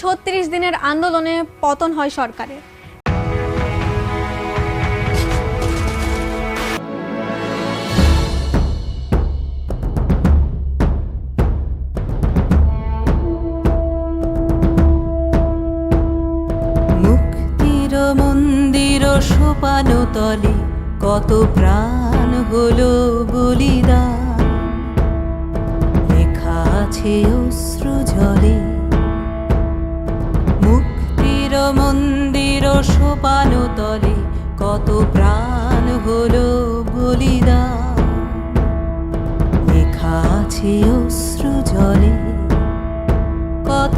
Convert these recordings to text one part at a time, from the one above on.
ছত্রিশ দিনের আন্দোলনে পতন হয় সরকারের। তলে কত প্রাণ হলো বলিদান। লেখা আছে অশ্রু জলে সোপান তলে কত প্রাণ হলো বলিদান। লেখা আছে অশ্রু জলে কত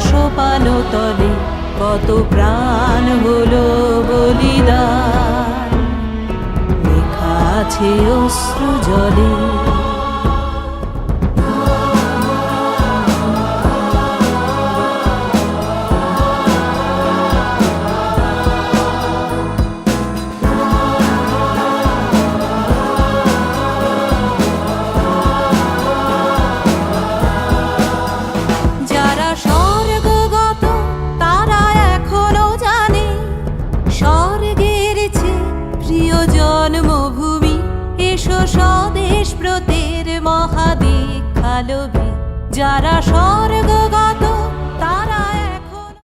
সোপান তলে কত প্রাণ হলো বলিদান। লেখা আছে অশ্রু জলে চেয়ে প্রিয় জন্মভূমি এসো স্বদেশ প্রতের মহাদীক্ষালবি যারা স্বর্গগত